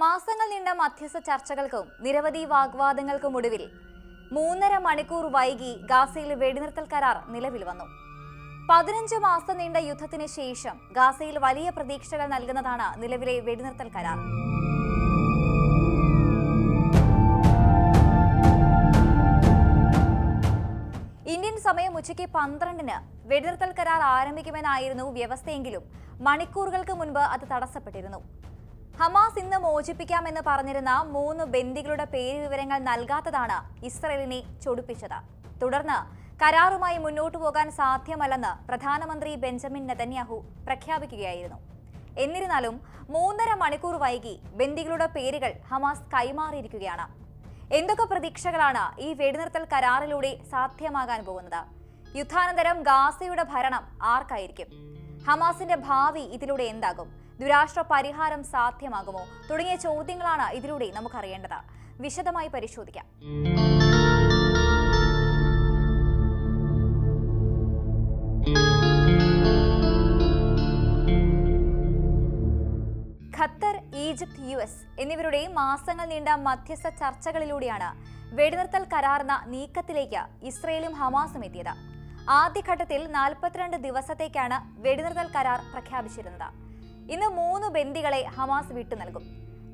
മാസങ്ങൾ നീണ്ട മധ്യസ്ഥ ചർച്ചകൾക്കും നിരവധി വാഗ്വാദങ്ങൾക്കും ഒടുവിൽ മൂന്നര മണിക്കൂർ വൈകി ഗാസയിൽ വെടിനിർത്തൽ കരാർ നിലവിൽ വന്നു. പതിനഞ്ച് മാസം നീണ്ട യുദ്ധത്തിന് ശേഷം ഗാസയിൽ വലിയ പ്രതീക്ഷകൾ നൽകുന്നതാണ് നിലവിലെ വെടിനിർത്തൽ കരാർ. ഇന്ത്യൻ സമയം ഉച്ചയ്ക്ക് പന്ത്രണ്ടിന് വെടിനിർത്തൽ കരാർ ആരംഭിക്കുമെന്നായിരുന്നു വ്യവസ്ഥയെങ്കിലും മണിക്കൂറുകൾക്ക് മുൻപ് അത് തടസ്സപ്പെട്ടിരുന്നു. ഹമാസ് ഇന്ന് മോചിപ്പിക്കാമെന്ന് പറഞ്ഞിരുന്ന മൂന്ന് ബന്ദികളുടെ പേര് വിവരങ്ങൾ നൽകാത്തതാണ് ഇസ്രയേലിനെ ചൊടിപ്പിച്ചത്. തുടർന്ന് കരാറുമായി മുന്നോട്ടു പോകാൻ സാധ്യമല്ലെന്ന് പ്രധാനമന്ത്രി ബെഞ്ചമിൻ നെതന്യാഹു പ്രഖ്യാപിക്കുകയായിരുന്നു. എന്നിരുന്നാലും മൂന്നര മണിക്കൂർ വൈകി ബന്ദികളുടെ പേരുകൾ ഹമാസ് കൈമാറിയിരിക്കുകയാണ്. എന്തൊക്കെ പ്രതീക്ഷകളാണ് ഈ വെടിനിർത്തൽ കരാറിലൂടെ സാധ്യമാകാൻ പോകുന്നത്? യുദ്ധാനന്തരം ഗാസയുടെ ഭരണം ആർക്കായിരിക്കും? ഹമാസിന്റെ ഭാവി ഇതിലൂടെ എന്താകും? ദുരാഷ്ട്ര പരിഹാരം സാധ്യമാകുമോ തുടങ്ങിയ ചോദ്യങ്ങളാണ് ഇതിലൂടെ നമുക്കറിയേണ്ടത്. വിശദമായി പരിശോധിക്കാം. ഖത്തർ ഈജിപ്ത് യു എസ് എന്നിവരുടെ മാസങ്ങൾ നീണ്ട മധ്യസ്ഥ ചർച്ചകളിലൂടെയാണ് വെടിനിർത്തൽ കരാർന്ന നീക്കത്തിലേക്ക് ഇസ്രയേലും ഹമാസും എത്തിയത്. ആദ്യഘട്ടത്തിൽ നാൽപ്പത്തിരണ്ട് ദിവസത്തേക്കാണ് വെടിനിർത്തൽ കരാർ പ്രഖ്യാപിച്ചിരുന്നത്. ഇന്ന് മൂന്ന് ബന്ദികളെ ഹമാസ് വിട്ടു നൽകും.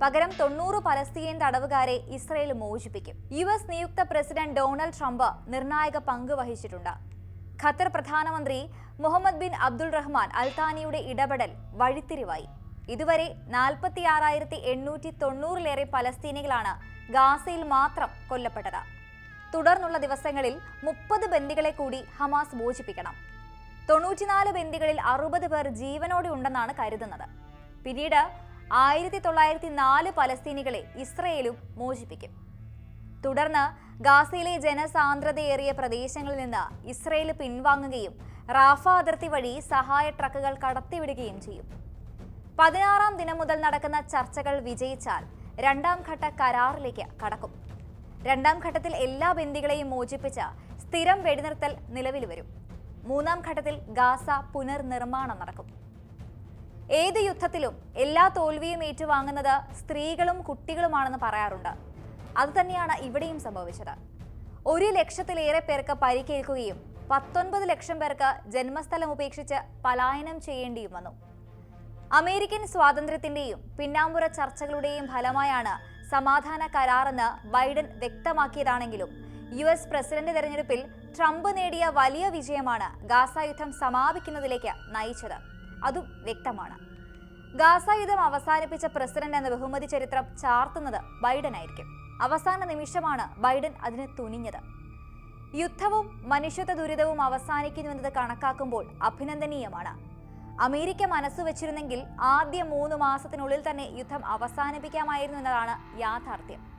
പകരം തൊണ്ണൂറ് പലസ്തീൻ തടവുകാരെ ഇസ്രയേൽ മോചിപ്പിക്കും. യു എസ് നിയുക്ത പ്രസിഡന്റ് ഡൊണാൾഡ് ട്രംപ് നിർണായക പങ്ക് വഹിച്ചിട്ടുണ്ട്. ഖത്തർ പ്രധാനമന്ത്രി മുഹമ്മദ് ബിൻ അബ്ദുൾ റഹ്മാൻ അൽത്താനിയുടെ ഇടപെടൽ വഴിത്തിരിവായി. ഇതുവരെ നാൽപ്പത്തി ആറായിരത്തി എണ്ണൂറ്റി തൊണ്ണൂറിലേറെ പലസ്തീനികളാണ് ഗാസയിൽ മാത്രം കൊല്ലപ്പെട്ടത്. തുടർന്നുള്ള ദിവസങ്ങളിൽ മുപ്പത് ബന്ദികളെ കൂടി ഹമാസ് മോചിപ്പിക്കണം. തൊണ്ണൂറ്റിനാല് ബന്ദികളിൽ അറുപത് പേർ ജീവനോടെ ഉണ്ടെന്നാണ് കരുതുന്നത്. പിന്നീട് ആയിരത്തി തൊള്ളായിരത്തി നാല് പലസ്തീനികളെ ഇസ്രയേലും മോചിപ്പിക്കും. തുടർന്ന് ഗാസയിലെ ജനസാന്ദ്രതയേറിയ പ്രദേശങ്ങളിൽ നിന്ന് ഇസ്രയേൽ പിൻവാങ്ങുകയും റാഫ അതിർത്തി വഴി സഹായ ട്രക്കുകൾ കടത്തിവിടുകയും ചെയ്യും. പതിനാറാം ദിനം മുതൽ നടക്കുന്ന ചർച്ചകൾ വിജയിച്ചാൽ രണ്ടാം ഘട്ട കരാറിലേക്ക് കടക്കും. രണ്ടാം ഘട്ടത്തിൽ എല്ലാ ബന്ദികളെയും മോചിപ്പിച്ച് സ്ഥിരം വെടിനിർത്തൽ നിലവിൽ വരും. മൂന്നാം ഘട്ടത്തിൽ ഗാസ പുനർനിർമ്മാണം നടക്കും. ഏത് യുദ്ധത്തിലും എല്ലാ തോൽവിയും ഏറ്റുവാങ്ങുന്നത് സ്ത്രീകളും കുട്ടികളുമാണെന്ന് പറയാറുണ്ട്. അതുതന്നെയാണ് ഇവിടെയും സംഭവിച്ചത്. ഒരു ലക്ഷത്തിലേറെ പേർക്ക് പരിക്കേൽക്കുകയും പത്തൊൻപത് ലക്ഷം പേർക്ക് ജന്മസ്ഥലം ഉപേക്ഷിച്ച് പലായനം ചെയ്യേണ്ടിയും വന്നു. അമേരിക്കൻ സ്വാതന്ത്ര്യത്തിന്റെയും പിന്നാമ്പുറ ചർച്ചകളുടെയും ഫലമായാണ് സമാധാന കരാറെന്ന് ബൈഡൻ വ്യക്തമാക്കിയതാണെങ്കിലും യു എസ് പ്രസിഡന്റ് തെരഞ്ഞെടുപ്പിൽ ട്രംപ് നേടിയ വലിയ വിജയമാണ് ഗാസ യുദ്ധം സമാപിക്കുന്നതിലേക്ക് നയിച്ചത്. അതും വ്യക്തമാണ്. ഗാസ യുദ്ധം അവസാനിപ്പിച്ച പ്രസിഡന്റ് എന്ന ബഹുമതി ചരിത്രം ചാർത്തുന്നത് ബൈഡൻ ആയിരിക്കും അവസാന നിമിഷമാണ് ബൈഡൻ അതിന് തുനിഞ്ഞത്. യുദ്ധവും മനുഷ്യത്വ ദുരിതവും അവസാനിക്കുന്നുവെന്നത് കണക്കാക്കുമ്പോൾ അഭിനന്ദനീയമാണ്. അമേരിക്ക മനസ്സ് വെച്ചിരുന്നെങ്കിൽ ആദ്യ മൂന്ന് മാസത്തിനുള്ളിൽ തന്നെ യുദ്ധം അവസാനിപ്പിക്കാമായിരുന്നു എന്നതാണ് യാഥാർത്ഥ്യം.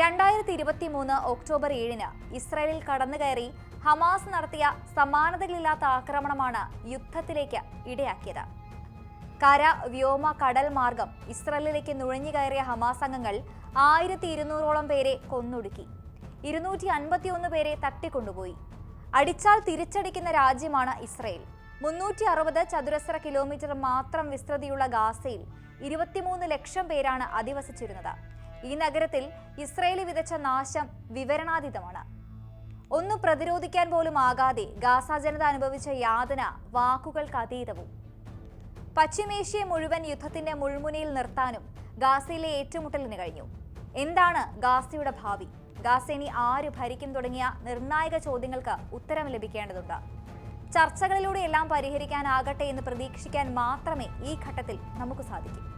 രണ്ടായിരത്തി ഇരുപത്തി മൂന്ന് ഒക്ടോബർ ഏഴിന് ഇസ്രായേലിൽ കടന്നുകയറി ഹമാസ് നടത്തിയ സമാനതകളില്ലാത്ത ആക്രമണമാണ് യുദ്ധത്തിലേക്ക് ഇടയാക്കിയത്. കര വ്യോമ കടൽ മാർഗം ഇസ്രായേലിലേക്ക് നുഴഞ്ഞു കയറിയ ഹമാസ് അംഗങ്ങൾ ആയിരത്തി ഇരുന്നൂറോളം പേരെ കൊന്നൊടുക്കി. ഇരുന്നൂറ്റി അൻപത്തിയൊന്ന് പേരെ തട്ടിക്കൊണ്ടുപോയി. അടിച്ചാൽ തിരിച്ചടിക്കുന്ന രാജ്യമാണ് ഇസ്രയേൽ. മുന്നൂറ്റി അറുപത് ചതുരശ്ര കിലോമീറ്റർ മാത്രം വിസ്തൃതിയുള്ള ഗാസയിൽ ഇരുപത്തിമൂന്ന് ലക്ഷം പേരാണ് അധിവസിച്ചിരുന്നത്. ഈ നഗരത്തിൽ ഇസ്രയേലി വിതച്ച നാശം വിവരണാതീതമാണ്. ഒന്ന് പ്രതിരോധിക്കാൻ പോലും ആകാതെ ഗാസ ജനത അനുഭവിച്ച യാതന വാക്കുകൾക്ക് അതീതവും. പശ്ചിമേഷ്യയെ മുഴുവൻ യുദ്ധത്തിന്റെ മുൾമുനയിൽ നിർത്താനും ഗാസയിലെ ഏറ്റുമുട്ടലിന് കഴിഞ്ഞു. എന്താണ് ഗാസയുടെ ഭാവി? ഗാസേനി ആര് ഭരിക്കും തുടങ്ങിയ നിർണായക ചോദ്യങ്ങൾക്ക് ഉത്തരം ലഭിക്കേണ്ടതുണ്ട്. ചർച്ചകളിലൂടെ എല്ലാം പരിഹരിക്കാനാകട്ടെ എന്ന് പ്രതീക്ഷിക്കാൻ മാത്രമേ ഈ ഘട്ടത്തിൽ നമുക്ക് സാധിക്കൂ.